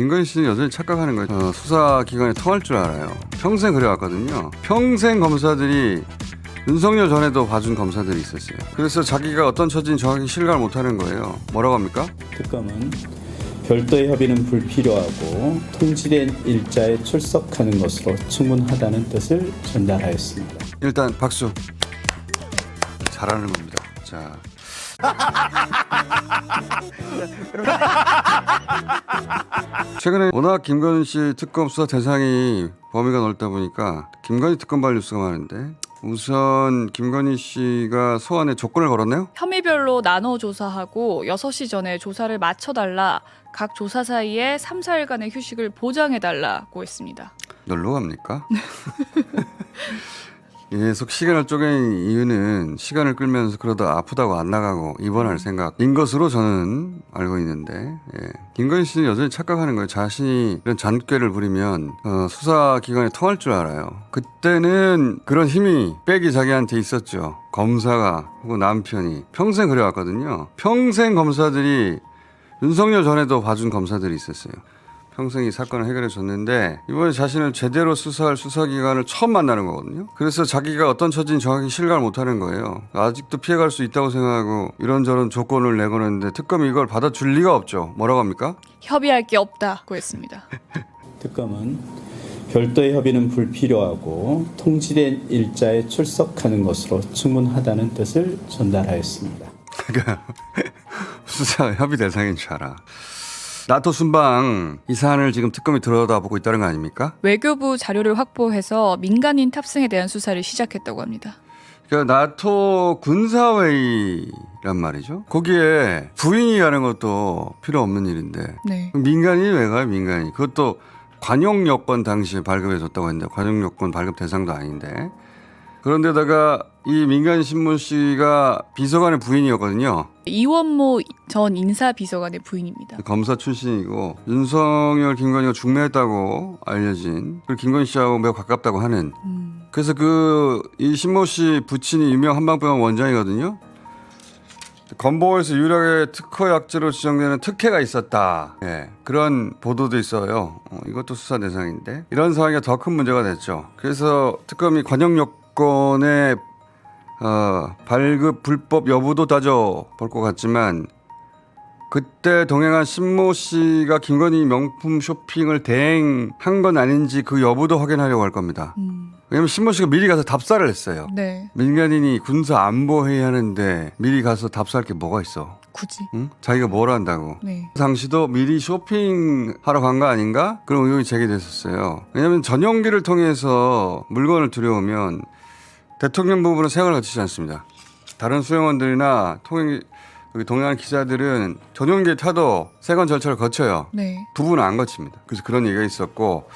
김건희 씨는 여전히 착각하는 거예요. 어, 수사기관에 통할 줄 알아요. 평생 그래왔거든요. 평생 검사들이 윤석열 전에도 봐준 검사들이 있었어요. 그래서 자기가 어떤 처지인지 정확히 실감을 못하는 거예요. 뭐라고 합니까? 특검은 별도의 협의는 불필요하고 통지된 일자에 출석하는 것으로 충분하다는 뜻을 전달하였습니다. 일단 박수. 잘하는 겁니다. 자. 최근에 워낙 김건희 씨 특검 수사 대상이 범위가 넓다 보니까 김건희 특검 발 뉴스가 많은데 우선 김건희 씨가 소환에 조건을 걸었네요. 혐의별로 나눠 조사하고 6시 전에 조사를 마쳐달라. 각 조사 사이에 3, 4일간의 휴식을 보장해달라고 했습니다. 놀러 갑니까? 계속 시간을 쪼개는 이유는 시간을 끌면서 그러다 아프다고 안 나가고 입원할 생각인 것으로 저는 알고 있는데 예. 김건희 씨는 여전히 착각하는 거예요. 자신이 이런 잔꾀를 부리면 어, 수사기관에 통할 줄 알아요. 그때는 그런 힘이 빽이 자기한테 있었죠. 검사가 혹은 남편이 평생 그래왔거든요. 평생 검사들이 윤석열 전에도 봐준 검사들이 있었어요. 평생 이 사건을 해결해 줬는데 이번에 자신을 제대로 수사할 수사기관을 처음 만나는 거거든요. 그래서 자기가 어떤 처지인지 정확히 실감을 못하는 거예요. 아직도 피해갈 수 있다고 생각하고 이런저런 조건을 내거는데 특검이 이걸 받아줄 리가 없죠. 뭐라고 합니까? 협의할 게 없다고 했습니다. 특검은 별도의 협의는 불필요하고 통지된 일자에 출석하는 것으로 충분하다는 뜻을 전달하였습니다. 그러니까 수사 협의 대상인 줄 알아. 나토 순방 이 사안을 지금 특검이 들여다보고 있다는 거 아닙니까? 외교부 자료를 확보해서 민간인 탑승에 대한 수사를 시작했다고 합니다. 그러니까 나토 군사회의란 말이죠. 거기에 부인이 가는 것도 필요 없는 일인데 네. 민간인이 왜 가요? 민간인. 그것도 관용 여권 당시에 발급해줬다고 했는데 관용 여권 발급 대상도 아닌데 그런데다가 이 민간 신문 씨가 비서관의 부인이었거든요. 이원모 전 인사비서관의 부인입니다. 검사 출신이고 윤석열, 김건희가 중매했다고 알려진 그리고 김건희 씨하고 매우 가깝다고 하는 음, 그래서 그 이 신모 씨 부친이 유명 한방병원 원장이거든요. 건보에서 유일하게 특허 약제로 지정되는 특혜가 있었다. 예, 그런 보도도 있어요. 어, 이것도 수사 대상인데 이런 상황이 더 큰 문제가 됐죠. 그래서 특검이 관용 여건의 어, 발급 불법 여부도 따져 볼 것 같지만 그때 동행한 신모 씨가 김건희 명품 쇼핑을 대행한 건 아닌지 그 여부도 확인하려고 할 겁니다. 음, 왜냐면 신모 씨가 미리 가서 답사를 했어요. 네. 민간인이 군사 안보 회의 하는데 미리 가서 답사할 게 뭐가 있어? 굳이. 응? 자기가 뭘 한다고? 네. 당시도 미리 쇼핑하러 간 거 아닌가? 그런 의혹이 제기됐었어요. 왜냐하면 전용기를 통해서 물건을 들여오면 대통령 부분은 세관을 거치지 않습니다. 다른 수용원들이나 통행 동행하는 기자들은 전용기에 타도 세관 절차를 거쳐요. 네. 부분은 안 거칩니다. 그래서 그런 얘기가 있었고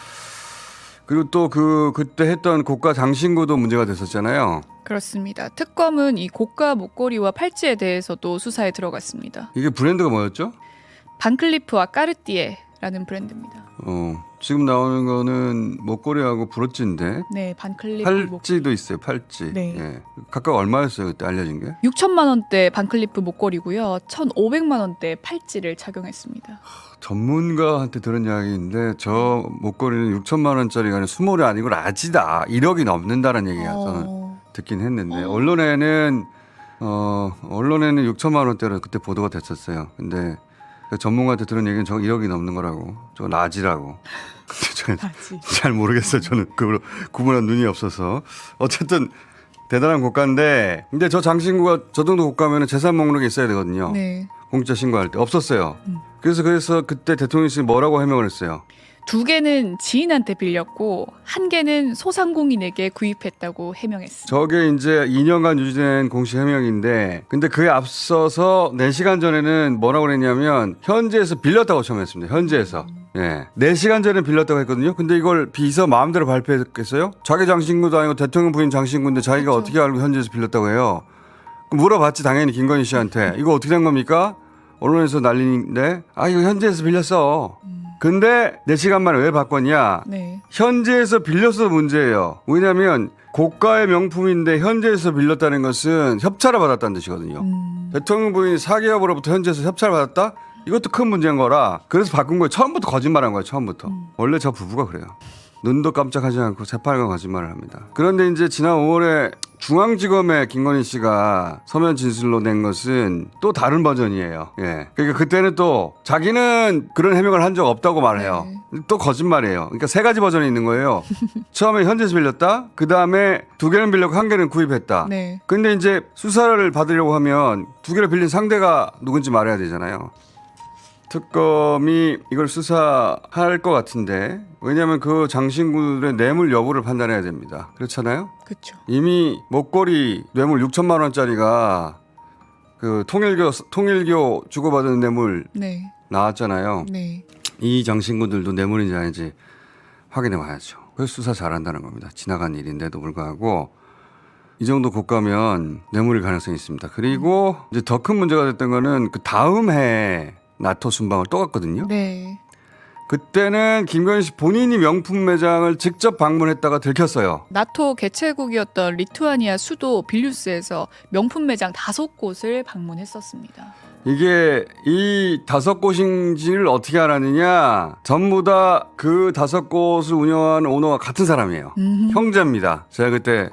그리고 또 그 그때 했던 고가 장신구도 문제가 됐었잖아요. 그렇습니다. 특검은 이 고가 목걸이와 팔찌에 대해서도 수사에 들어갔습니다. 이게 브랜드가 뭐였죠? 반클리프와 까르띠에라는 브랜드입니다. 어, 지금 나오는 거는 목걸이하고 브로치인데 네, 목 팔찌도 있어요. 팔찌. 네. 예. 각각 얼마였어요 그때 알려진 게? 6천만 원대 반클리프 목걸이고요. 1,500만 원대 팔찌를 착용했습니다. 전문가한테 들은 이야기인데 저 목걸이는 6천만 원짜리가 아니라 수몰이 아니고 라지다. 1억이 넘는다는 얘기가 저는 어, 듣긴 했는데 어. 언론에는 어 언론에는 6천만 원대로 그때 보도가 됐었어요. 근데 그 전문가한테 들은 얘기는 저 1억이 넘는 거라고. 저 바지. 잘 모르겠어요. 저는 그걸 구분한 눈이 없어서 어쨌든 대단한 고가인데 근데 저 장신구가 저 정도 고가면 재산 목록에 있어야 되거든요. 네. 공짜 신고할 때 없었어요. 음. 그래서 그래서 그때 대통령실이 뭐라고 해명을 했어요. 두 개는 지인한테 빌렸고 한 개는 소상공인에게 구입했다고 해명했습니다. 저게 이제 2년간 유지된 공식 해명인데 근데 그에 앞서서 4시간 전에는 뭐라고 그랬냐면 현지에서 빌렸다고 처음 했습니다. 현지에서. 예. 4시간 전에 빌렸다고 했거든요. 근데 이걸 비서 마음대로 발표했겠어요? 자기 장신구도 아니고 대통령 부인 장신구인데 자기가 그쵸. 어떻게 알고 현지에서 빌렸다고 해요? 물어봤지 당연히 김건희 씨한테. 이거 어떻게 된 겁니까? 언론에서 난리인데 아 이거 현지에서 빌렸어. 근데 4시간 만에 왜 바꿨냐? 네. 현지에서 빌려서 문제예요. 왜냐하면 고가의 명품인데 현지에서 빌렸다는 것은 협찬을 받았다는 뜻이거든요. 음, 대통령 부인이 4개월로부터 현지에서 협찬을 받았다? 이것도 큰 문제인 거라 그래서 바꾼 거예요. 처음부터 거짓말한 거예요. 처음부터. 원래 저 부부가 그래요. 눈도 깜짝하지 않고 새빨간 거짓말을 합니다. 그런데 이제 지난 5월에 중앙지검에 김건희 씨가 서면 진술로 낸 것은 또 다른 버전이에요. 예. 그러니까 그때는 또 자기는 그런 해명을 한 적 없다고 말해요. 또 거짓말이에요. 그러니까 세 가지 버전이 있는 거예요. 처음에 현지에서 빌렸다. 그 다음에 두 개는 빌렸고 한 개는 구입했다. 네. 근데 이제 수사를 받으려고 하면 두 개를 빌린 상대가 누군지 말해야 되잖아요. 특검이 이걸 수사할 것 같은데 왜냐하면 그 장신구들의 뇌물 여부를 판단해야 됩니다. 그렇잖아요. 그렇죠. 이미 목걸이 뇌물 6천만 원짜리가 그 통일교 통일교 주고받은 뇌물 네. 나왔잖아요. 네. 이 장신구들도 뇌물인지 아닌지 확인해 봐야죠. 그래서 수사 잘한다는 겁니다. 지나간 일인데도 불구하고 이 정도 고가면 뇌물일 가능성이 있습니다. 그리고 이제 더 큰 문제가 됐던 거는 그 다음 해 나토 순방을 또 갔거든요. 네. 그때는 김건희 씨 본인이 명품 매장을 직접 방문했다가 들켰어요. 나토 개최국이었던 리투아니아 수도 빌뉴스에서 명품 매장 다섯 곳을 방문했었습니다. 이게 이 다섯 곳인지를 어떻게 알았느냐? 전부 다 그 다섯 곳을 운영하는 오너가 같은 사람이에요. 음. 형제입니다. 제가 그때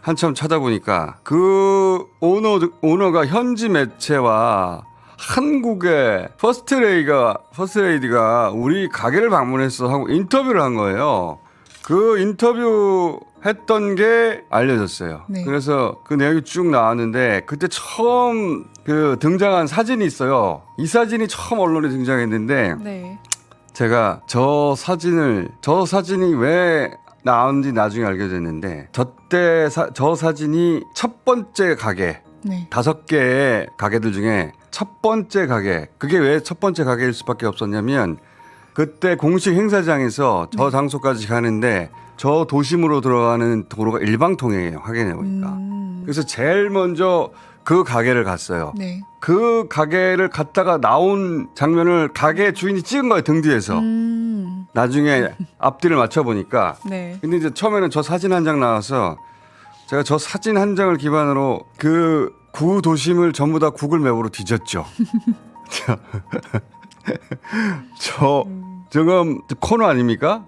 한참 찾아보니까 그 오너 오너가 현지 매체와 한국의 퍼스트레이가 퍼스트레이디가 우리 가게를 방문했어 하고 인터뷰를 한 거예요. 그 인터뷰 했던 게 알려졌어요. 네. 그래서 그 내용이 쭉 나왔는데 그때 처음 그 등장한 사진이 있어요. 이 사진이 처음 언론에 등장했는데 네. 제가 저 사진을 저 사진이 왜 나왔는지 나중에 알게 됐는데 저때 사- 저 사진이 첫 번째 가게 네. 다섯 개의 가게들 중에 첫 번째 가게 그게 왜 첫 번째 가게일 수밖에 없었냐면 그때 공식 행사장에서 저 장소까지 가는데 저 도심으로 들어가는 도로가 일방통행이에요 확인해 보니까 음. 그래서 제일 먼저 그 가게를 갔어요 네. 그 가게를 갔다가 나온 장면을 가게 주인이 찍은 거예요 등 뒤에서 음. 나중에 앞뒤를 맞춰 보니까 네. 근데 이제 처음에는 저 사진 한 장 나와서 제가 저 사진 한 장을 기반으로 그 구 도심을 전부 다 구글 맵으로 뒤졌죠. 저, 저 지금 코너 아닙니까?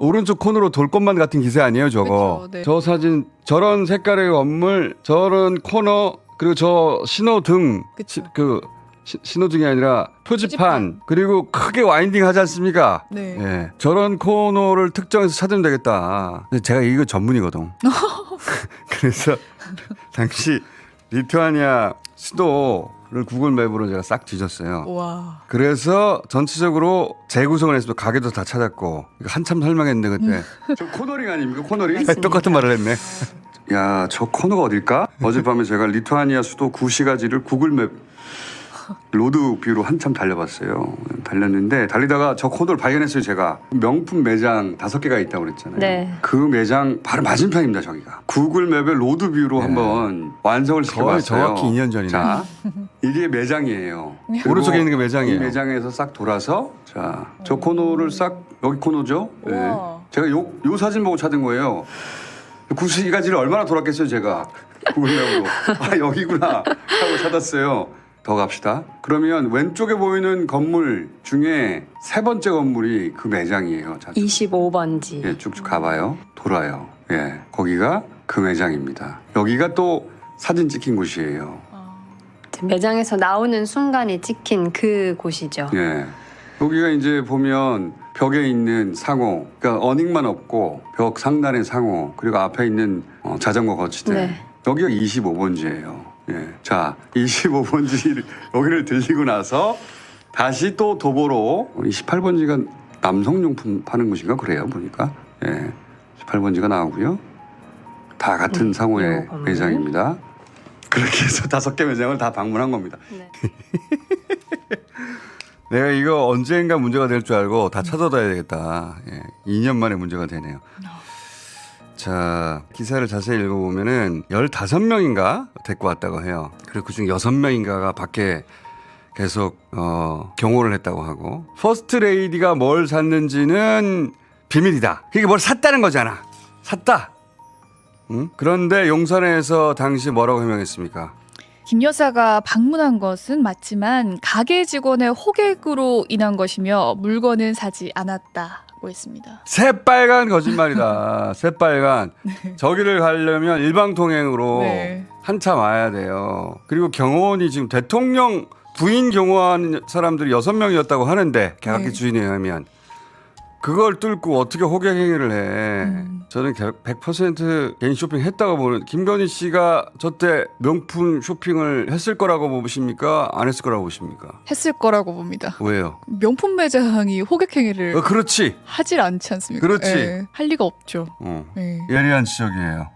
오른쪽 코너로 돌 것만 같은 기세 아니에요, 저거. 그쵸, 네. 저 사진 저런 색깔의 건물, 저런 코너 그리고 저 신호등. 시- 그 시- 신호등이 아니라 표지판, 표지판. 그리고 크게 와인딩 하지 않습니까? 네. 예. 저런 코너를 특정해서 찾으면 되겠다. 제가 이거 전문이거든. 그래서 당시 리투아니아 수도를 구글 맵으로 제가 싹 뒤졌어요. 와. 그래서 전체적으로 재구성을 했습니다. 가게도 다 찾았고 이거 한참 설명했는데 그때 저 코너링 아닙니까 코너링? 똑같은 말을 했네. 야 저 코너가 어딜까? 어젯밤에 제가 리투아니아 수도 구시가지를 구글 맵 로드 뷰로 한참 달려봤어요. 달렸는데 달리다가 저 코너를 발견했어요. 제가 명품 매장 다섯 개가 있다고 그랬잖아요. 네. 그 매장 바로 맞은편입니다. 저기가 구글 맵의 로드 뷰로 한번 완성을 시켜봤어요. 정확히 2년 전이네. 자, 이게 매장이에요. 오른쪽에 있는 게 매장이에요. 이 매장에서 싹 돌아서 자, 저 코너를 싹 여기 코너죠. 네. 우와. 제가 요, 요 사진 보고 찾은 거예요. 구시가지를 얼마나 돌았겠어요, 제가. 구글맵으로. 아, 여기구나 하고 찾았어요. 더 갑시다. 그러면 왼쪽에 보이는 건물 중에 세 번째 건물이 그 매장이에요. 자, 25번지. 예, 쭉쭉 가봐요. 돌아요. 예, 거기가 그 매장입니다. 여기가 또 사진 찍힌 곳이에요. 아. 매장에서 나오는 순간이 찍힌 그 곳이죠. 예. 여기가 이제 보면 벽에 있는 상호, 그러니까 어닝만 없고 벽 상단에 상호, 그리고 앞에 있는 어, 자전거 거치대. 네. 여기가 25번지예요. 예. 자, 25번지 여기를 들리고 나서 다시 또 도보로 28번지가 남성용품 파는 곳인가 그래요 보니까. 예. 18번지가 나오고요. 다 같은 음, 상호의 요 건물. 매장입니다. 그렇게 해서 다섯 개 매장을 다 방문한 겁니다. 네. 내가 이거 언젠가 문제가 될 줄 알고 다 찾아둬야 되겠다. 예, 2년 만에 문제가 되네요. 자, 기사를 자세히 읽어보면은 15명인가 데리고 왔다고 해요. 그리고 그중 6명인가가 밖에 계속, 어, 경호를 했다고 하고. 퍼스트 레이디가 뭘 샀는지는 비밀이다. 그게 뭘 샀다는 거잖아. 샀다. 응? 그런데 용산에서 당시 뭐라고 해명했습니까? 김 여사가 방문한 것은 맞지만 가게 직원의 호객으로 인한 것이며 물건은 사지 않았다고 했습니다. 새빨간 거짓말이다. 새빨간. 저기를 가려면 일방 통행으로 네. 한참 와야 돼요. 그리고 경호원이 지금 대통령 부인 경호한 사람들이 여섯 명이었다고 하는데 개학기 네. 주인에 의하면 그걸 뚫고 어떻게 호객 행위를 해? 음. 저는 100% 개인 쇼핑 했다고 보는 김건희 씨가 저때 명품 쇼핑을 했을 거라고 보십니까? 안 했을 거라고 보십니까? 했을 거라고 봅니다. 왜요? 명품 매장이 호객 행위를 어, 그렇지. 하질 않지 않습니까? 그렇지. 예, 할 리가 없죠. 어. 예. 예리한 지적이에요.